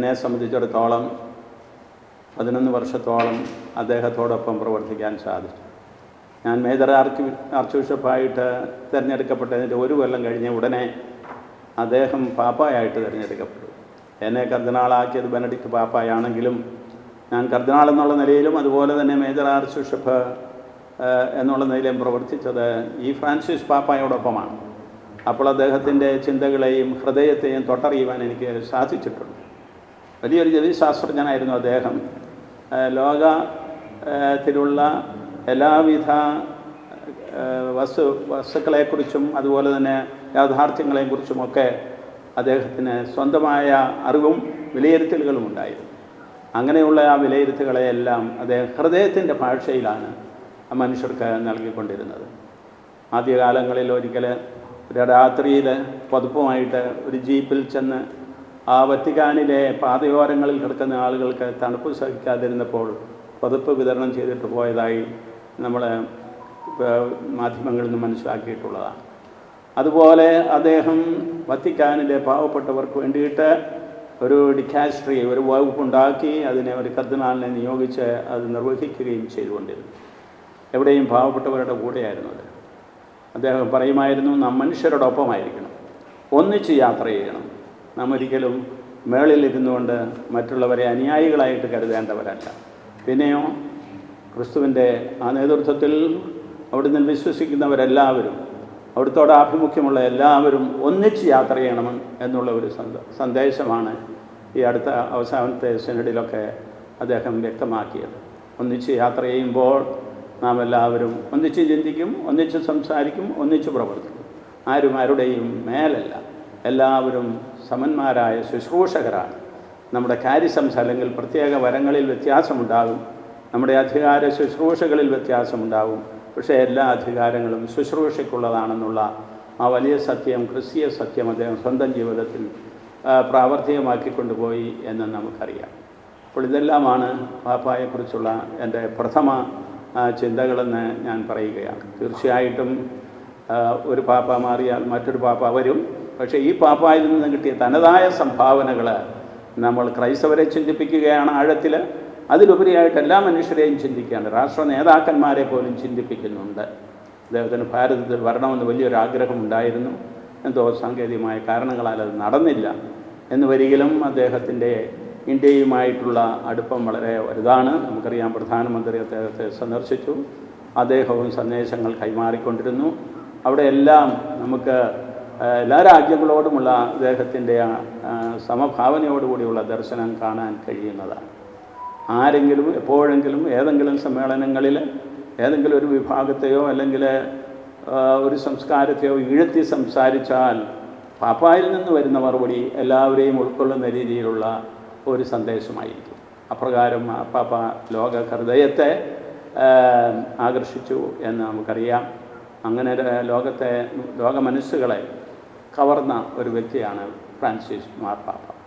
എന്നെ സംബന്ധിച്ചിടത്തോളം പതിനൊന്ന് വർഷത്തോളം അദ്ദേഹത്തോടൊപ്പം പ്രവർത്തിക്കാൻ സാധിച്ചു. ഞാൻ മേജർ ആർച്ച് ആർച്ച് ബിഷപ്പായിട്ട് തിരഞ്ഞെടുക്കപ്പെട്ടതിന്റെ ഒരു കൊല്ലം കഴിഞ്ഞ ഉടനെ അദ്ദേഹം പാപ്പായായിട്ട് തിരഞ്ഞെടുക്കപ്പെട്ടു എന്നെ കർദിനാളാക്കിയത് ബെനഡിക്ട് പാപ്പായാണെങ്കിലും ഞാൻ കർദിനാൾ എന്നുള്ള നിലയിലും അതുപോലെ തന്നെ മേജർ ആർച്ച് ബിഷപ്പ് എന്നുള്ള നിലയിലും പ്രവർത്തിച്ചത് ഈ ഫ്രാൻസിസ് പാപ്പായോടൊപ്പമാണ്. അപ്പോൾ അദ്ദേഹത്തിന്റെ ചിന്തകളെയും ഹൃദയത്തെയും തൊട്ടറിയുവാൻ എനിക്ക് സാധിച്ചിട്ടുണ്ട്. വലിയൊരു ജ്യോതിശാസ്ത്രജ്ഞനായിരുന്നു അദ്ദേഹം. ലോകത്തിലുള്ള എല്ലാവിധ വസ്തു വസ്തുക്കളെക്കുറിച്ചും അതുപോലെ തന്നെ യാഥാർത്ഥ്യങ്ങളെക്കുറിച്ചുമൊക്കെ അദ്ദേഹത്തിന് സ്വന്തമായ അറിവും വിലയിരുത്തലുകളും ഉണ്ടായിരുന്നു. അങ്ങനെയുള്ള ആ വിലയിരുത്തലുകളെയെല്ലാം അദ്ദേഹം ഹൃദയത്തിന്റെ ഭാഷയിലാണ് മനുഷ്യർക്ക് നൽകിക്കൊണ്ടിരുന്നത്. ആദ്യകാലങ്ങളിൽ ഒരിക്കൽ ഒരു രാത്രിയിൽ പതുപ്പുമായിട്ട് ഒരു ജീപ്പിൽ ചെന്ന് ആ വത്തിക്കാനിലെ പാതയോരങ്ങളിൽ കിടക്കുന്ന ആളുകൾക്ക് തണുപ്പ് സഹിക്കാതിരുന്നപ്പോൾ പതുപ്പ് വിതരണം ചെയ്തിട്ട് പോയതായി നമ്മൾ മാധ്യമങ്ങളിൽ നിന്ന് മനസ്സിലാക്കിയിട്ടുള്ളതാണ്. അതുപോലെ അദ്ദേഹം വത്തിക്കാനിലെ പാവപ്പെട്ടവർക്ക് വേണ്ടിയിട്ട് ഒരു ഡിക്കാസ്ട്രി ഒരു വകുപ്പുണ്ടാക്കി അതിനെ ഒരു കർദിനാളിനെ നിയോഗിച്ച് അത് നിർവഹിക്കുകയും ചെയ്തുകൊണ്ടിരുന്നു. എവിടെയും പാവപ്പെട്ടവരുടെ കൂടെയായിരുന്നു അത്. അദ്ദേഹം പറയുമായിരുന്നു നാം മനുഷ്യരോടൊപ്പമായിരിക്കണം ഒന്നിച്ച് യാത്ര ചെയ്യണം. നാം ഒരിക്കലും മേളിലിരുന്നുകൊണ്ട് മറ്റുള്ളവരെ അനുയായികളായിട്ട് കരുതേണ്ടവരല്ല. പിന്നെയോ ക്രിസ്തുവിന്റെ ആ നേതൃത്വത്തിൽ അവിടുന്ന് വിശ്വസിക്കുന്നവരെല്ലാവരും അവിടുത്തോട് ആഭിമുഖ്യമുള്ള എല്ലാവരും ഒന്നിച്ച് യാത്ര ചെയ്യണം എന്നുള്ള ഒരു സന്ദ- സന്ദേശമാണ് ഈ അടുത്ത അവസാനത്തെ സെനഡിലൊക്കെ അദ്ദേഹം വ്യക്തമാക്കിയത്. ഒന്നിച്ച് യാത്ര ചെയ്യുമ്പോൾ നാം എല്ലാവരും ഒന്നിച്ച് ചിന്തിക്കും ഒന്നിച്ച് സംസാരിക്കും ഒന്നിച്ച് പ്രവർത്തിക്കും. ആരും ആരുടെയും മേലല്ല. എല്ലാവരും സമന്മാരായ ശുശ്രൂഷകരാണ്. നമ്മുടെ കാര്യസംസ അല്ലെങ്കിൽ പ്രത്യേക വരങ്ങളിൽ വ്യത്യാസമുണ്ടാകും. നമ്മുടെ അധികാര ശുശ്രൂഷകളിൽ വ്യത്യാസമുണ്ടാകും. പക്ഷേ എല്ലാ അധികാരങ്ങളും ശുശ്രൂഷയ്ക്കുള്ളതാണെന്നുള്ള ആ വലിയ സത്യം ക്രിസ്തീയ സത്യം അദ്ദേഹം സ്വന്തം ജീവിതത്തിൽ പ്രാവർത്തികമാക്കിക്കൊണ്ടുപോയി എന്ന് നമുക്കറിയാം. അപ്പോൾ ഇതെല്ലാമാണ് പാപ്പായെക്കുറിച്ചുള്ള എന്റെ പ്രഥമ ചിന്തകളെന്ന് ഞാൻ പറയുകയാണ്. തീർച്ചയായിട്ടും ഒരു പാപ്പ മാറിയാൽ മറ്റൊരു പാപ്പ വരും. പക്ഷേ ഈ പാപ്പായിൽ നിന്ന് കിട്ടിയ തനതായ സംഭാവനകൾ നമ്മൾ ക്രൈസ്തവരെ ചിന്തിപ്പിക്കുകയാണ് ആഴത്തിൽ അതിലുപരിയായിട്ട് എല്ലാ മനുഷ്യരെയും ചിന്തിക്കുകയാണ്. രാഷ്ട്ര നേതാക്കന്മാരെ പോലും ചിന്തിപ്പിക്കുന്നുണ്ട്. അദ്ദേഹത്തിന് ഭാരതത്തിൽ വരണമെന്ന് വലിയൊരു ആഗ്രഹമുണ്ടായിരുന്നു എന്തോ സാങ്കേതികമായ കാരണങ്ങളാൽ അത് നടന്നില്ല. എന്ന് വരികിലും അദ്ദേഹത്തിന്റെ ഇന്ത്യയുമായിട്ടുള്ള അടുപ്പം വളരെ വലുതാണ്. നമുക്കറിയാം പ്രധാനമന്ത്രി അദ്ദേഹത്തെ സന്ദർശിച്ചു. അദ്ദേഹവും സന്ദേശങ്ങൾ കൈമാറിക്കൊണ്ടിരുന്നു. അവിടെയെല്ലാം നമുക്ക് എല്ലാ രാജ്യങ്ങളോടുമുള്ള അദ്ദേഹത്തിന്റെ സമഭാവനയോടുകൂടിയുള്ള ദർശനം കാണാൻ കഴിയുന്നതാണ്. ആരെങ്കിലും എപ്പോഴെങ്കിലും ഏതെങ്കിലും സമ്മേളനങ്ങളിൽ ഏതെങ്കിലും ഒരു വിഭാഗത്തെയോ അല്ലെങ്കിൽ ഒരു സംസ്കാരത്തെയോ ഈഴത്തി സംസാരിച്ചാൽ പാപ്പായിൽ നിന്ന് വരുന്ന മറുപടി എല്ലാവരെയും ഉൾക്കൊള്ളുന്ന രീതിയിലുള്ള ഒരു സന്ദേശമായിരിക്കും. അപ്രകാരം പാപ്പ ലോക ഹൃദയത്തെ ആകർഷിച്ചു എന്ന് നമുക്കറിയാം. അങ്ങനെ ലോകത്തെ ലോക മനസ്സുകളെ കവർന്ന ഒരു വ്യക്തിയാണ് ഫ്രാൻസിസ് മാർപ്പാപ്പ